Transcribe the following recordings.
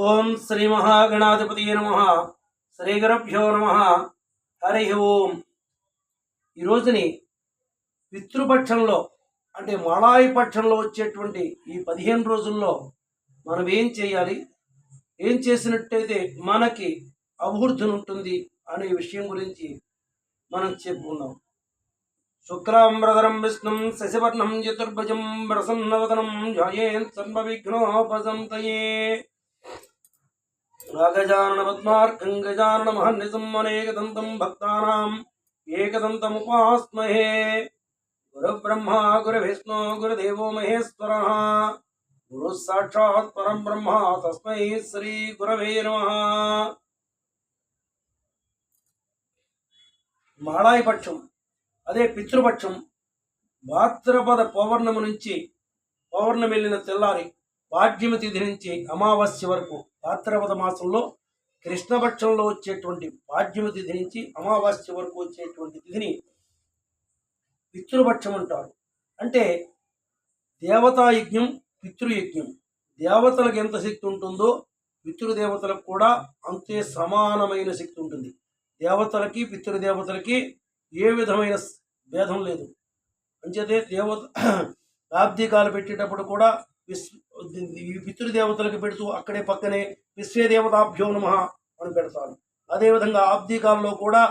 ఓం శ్రీ మహాగణాధిపతి నమ. శ్రీ గురభ్యో నమ. హరి ఓం. ఈ రోజుని పితృపక్షంలో అంటే మలాయి పక్షంలో వచ్చేటువంటి ఈ పదిహేను రోజుల్లో మనం ఏం చేయాలి? ఏం చేసినట్టయితే మనకి అభివృద్ధి ఉంటుంది అనే విషయం గురించి మనం చెప్పుకుందాం. శుక్లాంబరధరం విష్ణుం శశివర్ణం చతుర్భుజం ప్రసన్నవదనం ధ్యాయేన్ సర్వవిఘ్నోపసంతయే. రాగజానన పద్మార్కం గజానన మహన్నిసం అనేకదంతం భక్తానాం ఏకదంతముపాస్మహే గురుబ్రహ్మ గురువిష్ణు గురుదేవో మహేశ్వర గురు సాక్షాత్ పరం బ్రహ్మ తస్మై శ్రీ గురవే నమ మాళాయి పక్షం అదే పితృపక్షం భాద్రపద పౌర్ణమి నుంచి పౌర్ణమి వెళ్ళిన తెల్లారి పాడ్యమి తిథి నుంచి అమావాస్య వరకు భాద్రపద మాసంలో కృష్ణపక్షంలో వచ్చేటువంటి పాడ్యమి తిథి నుంచి అమావాస్య వరకు వచ్చేటువంటి తిథిని పితృపక్షం అంటారు. అంటే దేవతాయజ్ఞం పితృయజ్ఞం. దేవతలకు ఎంత శక్తి ఉంటుందో పితృదేవతలకు కూడా అంతే సమానమైన శక్తి ఉంటుంది. దేవతలకి పితృదేవతలకి ఏ విధమైన భేదం లేదు. అంచేతే దేవత ఆబ్దికాలు పెట్టేటప్పుడు కూడా విశ్వ పితృదేవతలకు పెడుతూ అక్కడే పక్కనే విశ్వేదేవతాభ్యో నమ అని పెడతాను అదేవిధంగా ఆబ్దీకాల్లో కూడా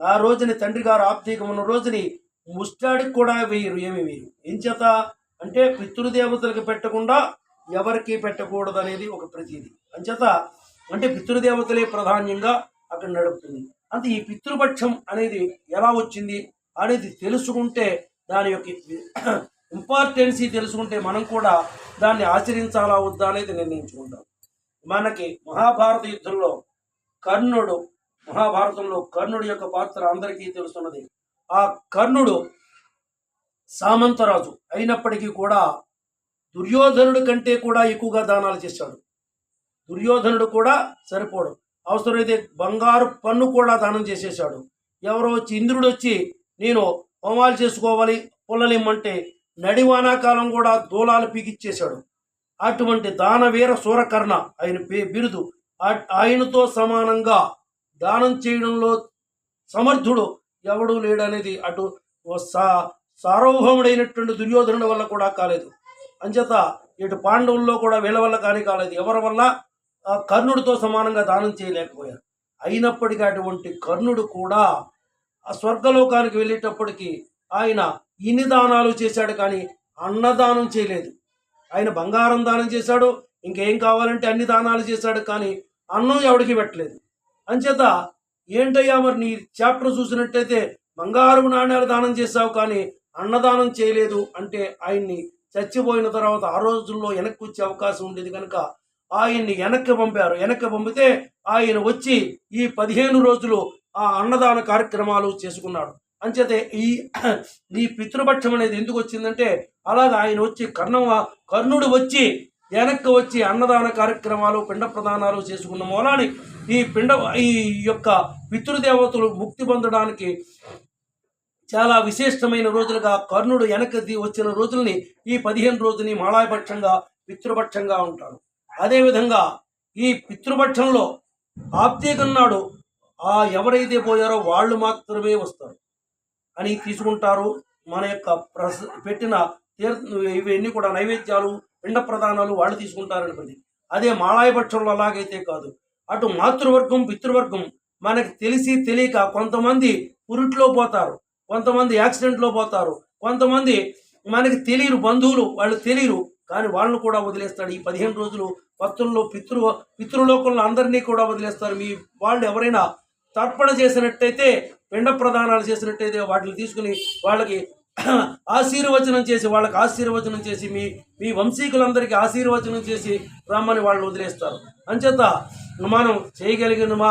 ఆ రోజుని తండ్రి గారు ఆబ్దీకం ఉన్న రోజుని ముష్టాడికి కూడా వేయరు ఏమి వేయరు ఎంచేత అంటే పితృదేవతలకు పెట్టకుండా ఎవరికి పెట్టకూడదు అనేది ఒక ప్రతీది. అంచేత అంటే పితృదేవతలే ప్రాధాన్యంగా అక్కడ నడుపుతుంది. అంటే ఈ పితృపక్షం అనేది ఎలా వచ్చింది అనేది తెలుసుకుంటే దాని యొక్క ఇంపార్టెన్సీ తెలుసుకుంటే మనం కూడా దాన్ని ఆచరించాలా వద్దా అనేది నిర్ణయించుకుంటాం. మనకి మహాభారత యుద్ధంలో కర్ణుడు మహాభారతంలో కర్ణుడి యొక్క పాత్ర అందరికీ తెలుస్తున్నది ఆ కర్ణుడు సామంతరాజు అయినప్పటికీ కూడా దుర్యోధనుడి కంటే కూడా ఎక్కువగా దానాలు చేశాడు. దుర్యోధనుడు కూడా సరిపోడు. అవసరమైతే బంగారు పన్ను కూడా దానం చేసేశాడు. ఎవరో వచ్చి ఇంద్రుడు వచ్చి నేను హోమాలు చేసుకోవాలి పుల్లలిమ్మంటే నడివానాకాలం కూడా దూలాలు పీకిచ్చేశాడు. అటువంటి దానవీర సూరకర్ణ ఆయన పే- బిరుదు ఆయనతో సమానంగా దానం చేయడంలో సమర్థుడు ఎవడూ లేడనేది అటు ఓ సా సార్వభౌముడైనటువంటి దుర్యోధనుడి వల్ల కూడా కాలేదు. అంచేత ఇటు పాండవుల్లో కూడా వీళ్ళ వల్ల కానీ కాలేదు. ఎవరి వల్ల? ఆ కర్ణుడితో సమానంగా దానం చేయలేకపోయారు. అయినప్పటికీ అటువంటి కర్ణుడు కూడా ఆ స్వర్గలోకానికి వెళ్ళేటప్పటికీ ఆయన ఇన్ని దానాలు చేశాడు కానీ అన్నదానం చేయలేదు. ఆయన బంగారం దానం చేశాడు ఇంకేం కావాలంటే అన్ని దానాలు చేశాడు కానీ అన్నం ఎవడికి పెట్టలేదు. అంచేత ఏంటయ్యా మరి నీ చాప్టర్ చూసినట్టయితే బంగారు నాణ్యాలు దానం చేశావు కానీ అన్నదానం చేయలేదు అంటే ఆయన్ని చచ్చిపోయిన తర్వాత ఆ రోజుల్లో వెనక్కి వచ్చే అవకాశం ఉండేది కనుక ఆయన్ని వెనక్కి పంపారు. వెనక్కి పంపితే ఆయన వచ్చి ఈ పదిహేను రోజులు ఆ అన్నదాన కార్యక్రమాలు చేసుకున్నాడు. అంచేతే ఈ ఈ పితృపక్షం అనేది ఎందుకు వచ్చిందంటే అలాగ ఆయన వచ్చి కర్ణవ కర్ణుడు వచ్చి వెనక్కి వచ్చి అన్నదాన కార్యక్రమాలు పిండ ప్రదానాలు చేసుకున్న మూలాన్ని ఈ పిండ ఈ యొక్క పితృదేవతలు ముక్తి పొందడానికి చాలా విశిష్టమైన రోజులుగా కర్ణుడు వెనక్కి వచ్చిన రోజుల్ని ఈ పదిహేను రోజుని మాళాయపక్షంగా పితృపక్షంగా ఉంటాడు. అదేవిధంగా ఈ పితృపక్షంలో ఆప్తీకన్నాడు ఆ ఎవరైతే పోయారో వాళ్ళు మాత్రమే వస్తారు. అని తీసుకుంటారు. మన యొక్క ప్రస పెట్టిన తీర్థ ఇవన్నీ కూడా నైవేద్యాలు పిండ ప్రధానాలు వాళ్ళు తీసుకుంటారని ప్రతి అదే మాళాయపక్షంలో అలాగైతే కాదు. అటు మాతృవర్గం పితృవర్గం మనకి తెలిసి తెలియక కొంతమంది పురిట్లో పోతారు కొంతమంది యాక్సిడెంట్లో పోతారు కొంతమంది మనకి తెలియరు బంధువులు వాళ్ళు తెలియరు కానీ వాళ్ళను కూడా వదిలేస్తాడు. ఈ పదిహేను రోజులు భక్తుల్లో పితృ పితృలోకంలో అందరినీ కూడా వదిలేస్తారు. మీ వాళ్ళు ఎవరైనా తర్పణ చేసినట్టయితే పిండ ప్రదానాలు చేసినట్టయితే వాటిని తీసుకుని వాళ్ళకి ఆశీర్వచనం చేసి వాళ్ళకి ఆశీర్వచనం చేసి మీ మీ వంశీకులందరికీ ఆశీర్వచనం చేసి రమ్మని వాళ్ళు వదిలేస్తారు. అంచేత మనం చేయగలిగిన మా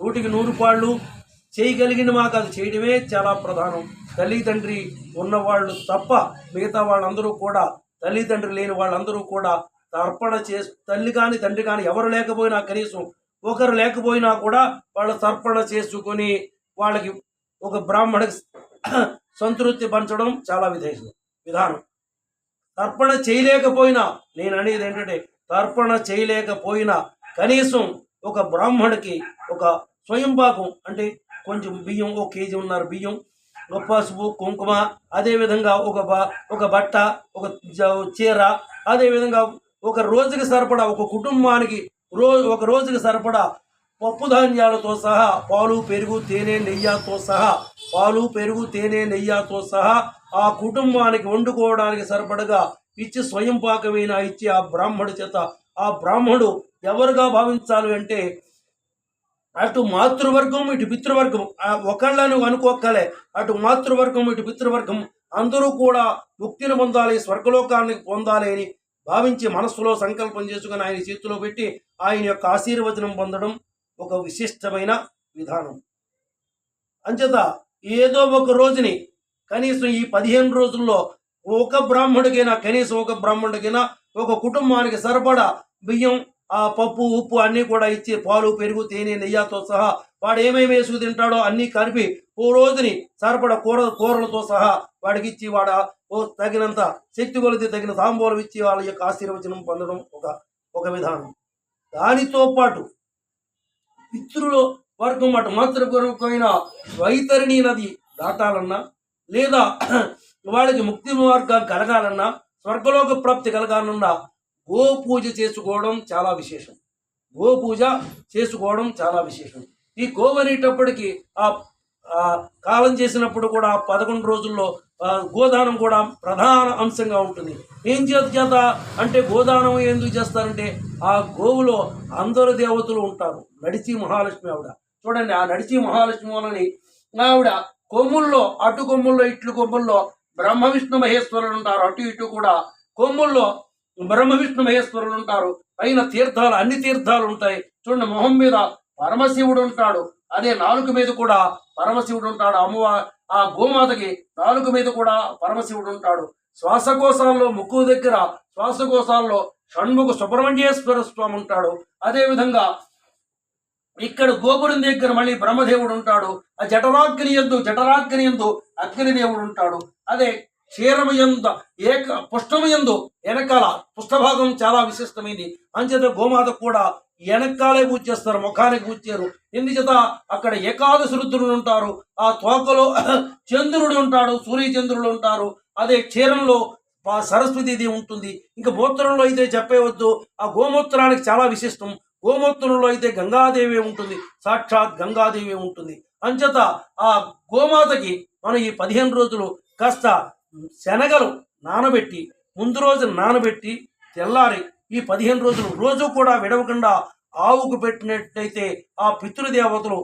నూటికి నూరు పాళ్ళు చేయగలిగిన మాకు అది చేయడమే చాలా ప్రధానం. తల్లిదండ్రి ఉన్నవాళ్ళు తప్ప మిగతా వాళ్ళందరూ కూడా తల్లిదండ్రి లేని వాళ్ళందరూ కూడా తర్పణ చేసి తల్లి కానీ తండ్రి కానీ ఎవరు లేకపోయినా కనీసం ఒకరు లేకపోయినా కూడా వాళ్ళు తర్పణ చేసుకొని వాళ్ళకి ఒక బ్రాహ్మణకి సంతృప్తి పంచడం చాలా విధేయం విధానం. తర్పణ చేయలేకపోయినా నేను అనేది ఏంటంటే తర్పణ చేయలేకపోయినా కనీసం ఒక బ్రాహ్మణుడికి ఒక స్వయం పాకం అంటే కొంచెం బియ్యం ఒక కేజీ ఉన్నారు బియ్యం ఒక పసుపు కుంకుమ అదేవిధంగా ఒక బ ఒక బట్ట ఒక చీర అదేవిధంగా ఒక రోజుకి సరిపడా ఒక కుటుంబానికి రోజు ఒక రోజుకి సరిపడా పప్పు ధాన్యాలతో సహా పాలు పెరుగు తేనె నెయ్యతో సహా పాలు పెరుగు తేనె నెయ్యతో సహా ఆ కుటుంబానికి వండుకోవడానికి సరిపడగా ఇచ్చి స్వయం పాకమైన ఇచ్చి ఆ బ్రాహ్మడు చేత ఆ బ్రాహ్మడు ఎవరుగా భావించాలి అంటే అటు మాతృవర్గం ఇటు పితృవర్గం ఆ ఒకళ్ళని అనుకోక్కలే అటు మాతృవర్గం ఇటు పితృవర్గం అందరూ కూడా ముక్తిని పొందాలి స్వర్గలోకాన్ని పొందాలి అని భావించి మనస్సులో సంకల్పం చేసుకుని ఆయన చేతిలో పెట్టి ఆయన యొక్క ఆశీర్వచనం పొందడం ఒక విశిష్టమైన విధానం. అంచేత ఏదో ఒక రోజుని కనీసం ఈ పదిహేను రోజుల్లో ఒక బ్రాహ్మడికైనా కనీసం ఒక బ్రాహ్మడికైనా ఒక కుటుంబానికి సరిపడా బియ్యం ఆ పప్పు ఉప్పు అన్నీ కూడా ఇచ్చి పాలు పెరుగు తేనె నెయ్యతో సహా వాడు ఏమేమి వేసుకు తింటాడో అన్నీ కలిపి ఓ రోజుని సరిపడ కూర కూరలతో సహా వాడికి ఇచ్చి వాడ ఓ తగినంత శక్తి కొలిది తగిన తాంబూలం ఇచ్చి వాళ్ళ యొక్క ఆశీర్వచనం పొందడం ఒక ఒక విధానం. దానితో పాటు పితృల వర్గం అటు మాతృపూర్వకమైన వైతరిణి నది దాటాలన్నా లేదా వాళ్ళకి ముక్తి మార్గం కలగాలన్నా స్వర్గలోక ప్రాప్తి కలగాలన్నా గో పూజ చేసుకోవడం చాలా విశేషం. గో పూజ చేసుకోవడం చాలా విశేషం. ఈ గోవనేటప్పటికి ఆ కాలం చేసినప్పుడు కూడా ఆ పదకొండు రోజుల్లో గోదానం కూడా ప్రధాన అంశంగా ఉంటుంది. ఏం చేత చేత అంటే గోదానం ఎందుకు చేస్తారంటే ఆ గోవులో అందరు దేవతలు ఉంటారు. నడిచి మహాలక్ష్మి ఆవిడ. చూడండి ఆ నడిచి మహాలక్ష్మి వలని ఆవిడ కొమ్ముల్లో అటు కొమ్ముల్లో ఇట్లు కొమ్ముల్లో బ్రహ్మ విష్ణు మహేశ్వరులు ఉంటారు. అటు ఇటు కూడా కొమ్ముల్లో బ్రహ్మ విష్ణు మహేశ్వరులు ఉంటారు. పైన తీర్థాలు అన్ని తీర్థాలు ఉంటాయి. చూడండి మొహం మీద పరమశివుడు ఉంటాడు. అదే నాలుక మీద కూడా పరమశివుడు ఉంటాడు. అమ్మవారి ఆ గోమాతకి నాలుక మీద కూడా పరమశివుడు ఉంటాడు. శ్వాసకోశాల్లో ముక్కు దగ్గర శ్వాసకోశాల్లో షణ్ముఖ సుబ్రహ్మణ్యేశ్వర స్వామి ఉంటాడు. అదేవిధంగా ఇక్కడ గోపురం దగ్గర మళ్ళీ బ్రహ్మదేవుడు ఉంటాడు. ఆ జఠరాగ్ని ఎందు జఠరాగ్ని ఎందు అగ్నిదేవుడు ఉంటాడు. అదే క్షీరమయంద ఏక పుష్టమయందు వెనకాల పుష్టభాగం చాలా విశిష్టమైంది. అంచేత గోమాత కూడా వెనకాలే పూజ చేస్తారు ముఖానికి పూజ చేయరు. ఎందుచేత అక్కడ ఏకాదశి రుద్రుడు ఉంటారు ఆ తోకలో చంద్రుడు ఉంటాడు సూర్యచంద్రుడు ఉంటారు. అదే క్షీరంలో పా- సరస్వతీదేవి ఉంటుంది. ఇంకా మూత్రంలో అయితే చెప్పేవద్దు ఆ గోమూత్రానికి చాలా విశిష్టం. గోమూత్రంలో అయితే గంగాదేవి ఉంటుంది సాక్షాత్ గంగాదేవి ఉంటుంది. అంచేత ఆ గోమాతకి మనం ఈ పదిహేను రోజులు కాస్త శనగలు నానబెట్టి ముందు రోజు నానబెట్టి తెల్లారి ఈ పదిహేను రోజులు రోజు కూడా విడవకుండా ఆవుకు పెట్టినట్టయితే ఆ పితృదేవతలు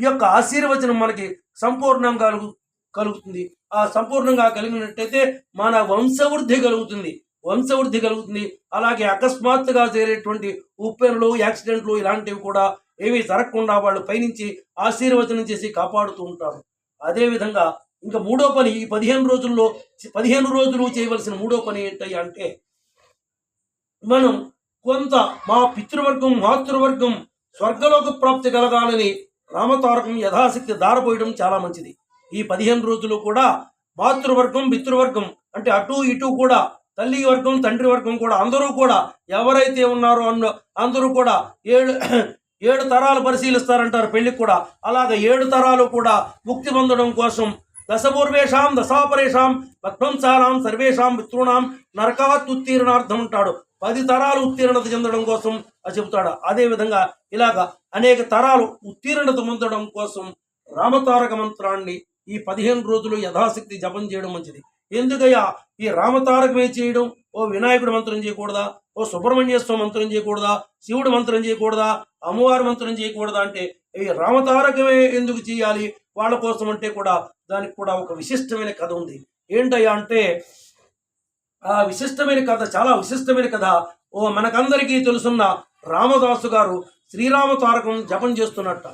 ఈ యొక్క ఆశీర్వచనం మనకి సంపూర్ణంగా కలుగు కలుగుతుంది. ఆ సంపూర్ణంగా కలిగినట్టయితే మన వంశవృద్ధి కలుగుతుంది. వంశవృద్ధి కలుగుతుంది. అలాగే అకస్మాత్తుగా చేరేటువంటి ఉప్పెనలు యాక్సిడెంట్లు ఇలాంటివి కూడా ఏమీ జరగకుండా వాళ్ళు పైనుంచి ఆశీర్వచనం చేసి కాపాడుతూ ఉంటారు. అదేవిధంగా ఇంకా మూడో పని ఈ పదిహేను రోజుల్లో పదిహేను రోజులు చేయవలసిన మూడో పని ఏంటి అంటే మనం కొంత మా పితృవర్గం మాతృవర్గం స్వర్గలోక ప్రాప్తి కలగాలని రామతారకం యథాశక్తి దారపోయడం చాలా మంచిది. ఈ పదిహేను రోజులు కూడా మాతృవర్గం పితృవర్గం అంటే అటు ఇటు కూడా తల్లి వర్గం తండ్రి వర్గం కూడా అందరూ కూడా ఎవరైతే ఉన్నారో అన్న అందరూ కూడా ఏడు ఏడు తరాలు పరిశీలిస్తారంటారు పెళ్ళికి కూడా. అలాగ ఏడు తరాలు కూడా ముక్తి పొందడం కోసం దశపూర్వేషాం దశాపరేషాం పద్మంసానాం సర్వేషాం మిత్రుణాం నరకాత్ ఉత్తీర్ణార్థం ఉంటాడు పది తరాలు ఉత్తీర్ణత చెందడం కోసం అది చెబుతాడు. అదేవిధంగా ఇలాగ అనేక తరాలు ఉత్తీర్ణత పొందడం కోసం రామతారక మంత్రాన్ని ఈ పదిహేను రోజులు యథాశక్తి జపం చేయడం మంచిది. ఎందుకయ్యా? ఈ రామతారకమే చేయడం ఓ వినాయకుడు మంత్రం చేయకూడదా? ఓ సుబ్రహ్మణ్యేశ్వర మంత్రం చేయకూడదా? శివుడు మంత్రం చేయకూడదా? అమ్మవారి మంత్రం చేయకూడదా అంటే ఈ రామతారకమే ఎందుకు చేయాలి? వాళ్ళ కోసం అంటే కూడా దానికి కూడా ఒక విశిష్టమైన కథ ఉంది. ఏంటయ్యా అంటే ఆ విశిష్టమైన కథ చాలా విశిష్టమైన కథ. ఓ మనకందరికీ తెలుసున్న రామదాసు గారు శ్రీరామ తారకం జపం చేస్తున్నట్ట.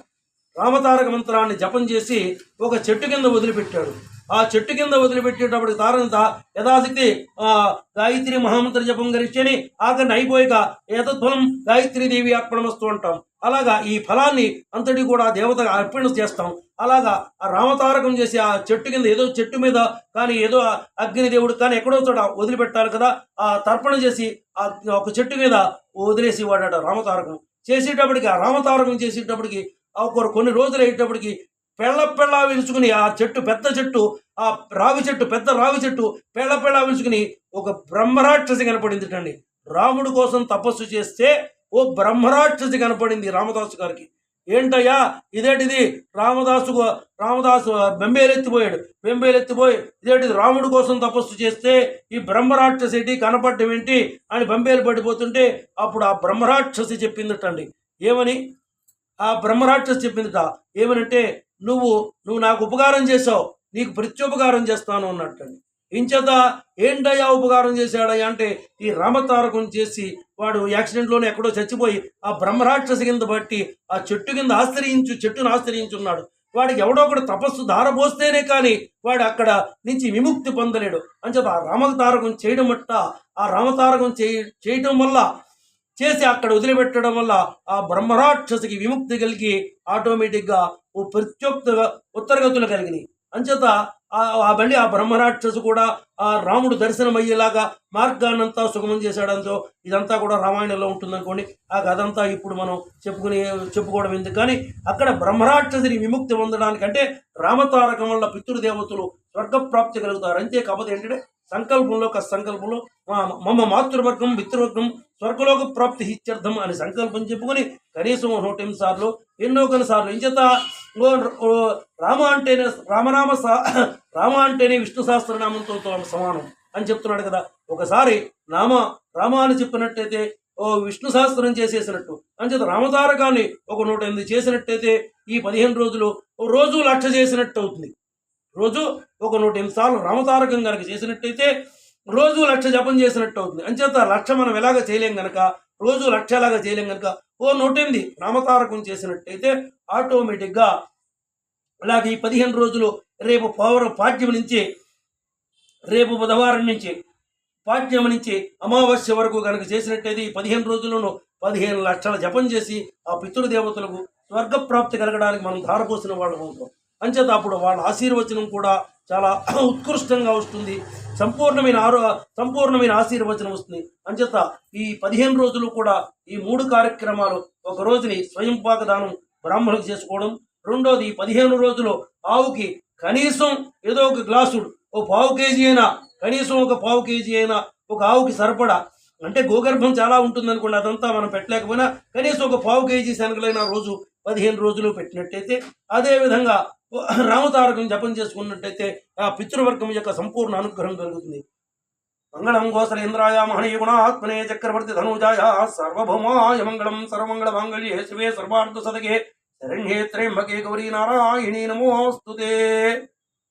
రామతారక మంత్రాన్ని జపం చేసి ఒక చెట్టు కింద వదిలిపెట్టాడు. ఆ చెట్టు కింద వదిలిపెట్టేటప్పుడు తారంత యథాశక్తి ఆ గాయత్రి మహామంత్ర జపం గరిచని ఆఖరిని అయిపోయాక ఏతత్ఫలం గాయత్రి దేవి అర్పణమస్తూ అంటాం. అలాగా ఈ ఫలాన్ని అంతటి కూడా దేవత అర్పణ చేస్తాం. అలాగా ఆ రామతారకం చేసి ఆ చెట్టు కింద ఏదో చెట్టు మీద కానీ ఏదో అగ్నిదేవుడు కానీ ఎక్కడో చోట వదిలిపెట్టాలి కదా ఆ తర్పణ చేసి ఆ ఒక చెట్టు మీద వదిలేసి వాడాడు రామతారకం. చేసేటప్పటికి ఆ రామతారకం చేసేటప్పటికి ఆ కొన్ని రోజులు అయ్యేటప్పటికి పెళ్ళ పెళ్ళ విలుచుకుని ఆ చెట్టు పెద్ద చెట్టు ఆ రావి చెట్టు పెద్ద రావి చెట్టు పెళ్ళ పెళ్ళ విలుచుకుని ఒక బ్రహ్మరాక్షసి కనపడింది అండి రాముడు కోసం తపస్సు చేస్తే ఓ బ్రహ్మరాక్షసి కనపడింది రామదాసు గారికి. ఏంటయ్యా? ఇదేంటిది? రామదాసు రామదాసు బెంబేలెత్తిపోయాడు. బెంబేలెత్తిపోయి ఇదేంటిది? రాముడు కోసం తపస్సు చేస్తే ఈ బ్రహ్మరాక్షసి కనపడటం ఏంటి అని బెంబేలు పడిపోతుంటే అప్పుడు ఆ బ్రహ్మరాక్షసి చెప్పిందటండి. ఏమని? ఆ బ్రహ్మరాక్షసి చెప్పిందిట. ఏమనంటే నువ్వు నువ్వు నాకు ఉపకారం చేసావు నీకు ప్రత్యుపకారం చేస్తాను అన్నట్టండి. ఇంచేత ఏంటయ్యా ఉపకారం చేశాడయ్యా అంటే ఈ రామతారకం చేసి వాడు యాక్సిడెంట్లోనే ఎక్కడో చచ్చిపోయి ఆ బ్రహ్మరాక్షసి కింద బట్టి ఆ చెట్టు కింద ఆశ్రయించు చెట్టును ఆశ్రయించున్నాడు. వాడికి ఎవడో ఒకడు తపస్సు ధారపోస్తేనే కానీ వాడు అక్కడ నుంచి విముక్తి పొందలేడు. అంచేత ఆ రామతారకం చేయడం మట్ట ఆ రామతారకం చేయ చేయటం వల్ల చేసి అక్కడ వదిలిపెట్టడం వల్ల ఆ బ్రహ్మరాక్షసికి విముక్తి కలిగి ఆటోమేటిక్గా ఓ ప్రత్యుక్త ఉత్తరగతులు కలిగినాయి. అంచేత ఆ- ఆ మళ్ళీ ఆ బ్రహ్మరాక్షసు కూడా ఆ రాముడు దర్శనం అయ్యేలాగా మార్గాన్నంతా సుగమం చేశాడంతో ఇదంతా కూడా రామాయణంలో ఉంటుందనుకోండి. ఆ కథంతా ఇప్పుడు మనం చెప్పుకుని చెప్పుకోవడం ఎందుకు? కానీ అక్కడ బ్రహ్మరాక్షసుని విముక్తి పొందడానికంటే రామతారకం వల్ల పితృదేవతలు స్వర్గప్రాప్తి కలుగుతారు. అంతే కాకపోతే ఏంటంటే సంకల్పంలో ఒక సంకల్పంలో మమ్మ మాతృవర్గం మిత్రవర్గం స్వర్గలోక ప్రాప్తి ఇత్యర్థం అని సంకల్పం చెప్పుకొని కనీసం నూట ఎనిమిది సార్లు ఎన్నో కొన్ని సార్లు ఇంచేత ఓ ఓ రామ అంటేనే రామనామ సా- రామ అంటేనే విష్ణు సహస్రనామంతో సమానం అని చెప్తున్నాడు కదా. ఒకసారి నామ రామ అని చెప్పినట్టయితే ఓ విష్ణు సహస్రం చేసేసినట్టు. అంచేత రామతారకాన్ని ఒక నూట ఎనిమిది చేసినట్టయితే ఈ పదిహేను రోజులు ఓ రోజు లక్ష చేసినట్టు అవుతుంది. రోజు ఒక నూట ఎనిమిది సార్లు రామతారకం కనుక చేసినట్టయితే రోజు లక్ష జపం చేసినట్టు అవుతుంది. అంచేత లక్ష మనం ఎలాగ చేయలేం గనక రోజు లక్ష ఎలాగ చేయలేం గనక ఓ నూట ఎనిమిది రామతారకం చేసినట్టయితే ఆటోమేటిక్గా అలాగే ఈ పదిహేను రోజులు రేపు పౌర పాఠ్యం నుంచి రేపు బుధవారం నుంచి పాఠ్యం నుంచి అమావాస్య వరకు కనుక చేసినట్టయితే ఈ పదిహేను రోజులను పదిహేను లక్షల జపం చేసి ఆ పితృదేవతలకు స్వర్గప్రాప్తి కలగడానికి మనం ధారపోసిన వాళ్ళు అవుతాం. అంచేత అప్పుడు వాళ్ళ ఆశీర్వచనం కూడా చాలా ఉత్కృష్టంగా వస్తుంది. సంపూర్ణమైన ఆరో సంపూర్ణమైన ఆశీర్వచనం వస్తుంది. అంచేత ఈ పదిహేను రోజులు కూడా ఈ మూడు కార్యక్రమాలు ఒక రోజుని స్వయం పాకదానం బ్రాహ్మణులకు చేసుకోవడం. రెండోది ఈ పదిహేను రోజులు ఆవుకి కనీసం ఏదో ఒక గ్లాసు ఓ పావు కేజీ అయినా కనీసం ఒక పావు కేజీ అయినా ఒక ఆవుకి సరిపడా? అంటే గోగర్భం చాలా ఉంటుందనుకోండి అదంతా మనం పెట్టలేకపోయినా కనీసం ఒక పావు కేజీ శనగలైన రోజు పదిహేను రోజులు పెట్టినట్టయితే అదేవిధంగా రామతారకం జపం చేసుకున్నట్టయితే ఆ పితృవర్గం యొక్క సంపూర్ణ అనుగ్రహం కలుగుతుంది. మంగళం గోసలేంద్రాయ మహనీయ గుణాత్మనే చక్రవర్తి ధనుజాయ సర్వభౌమాయ మంగళం సర్వమంగళ మాంగళ్యే శివే సర్వార్థ సదగే శరణ్యే త్రయంబకే గౌరీ నారాయణీ నమోస్తుతే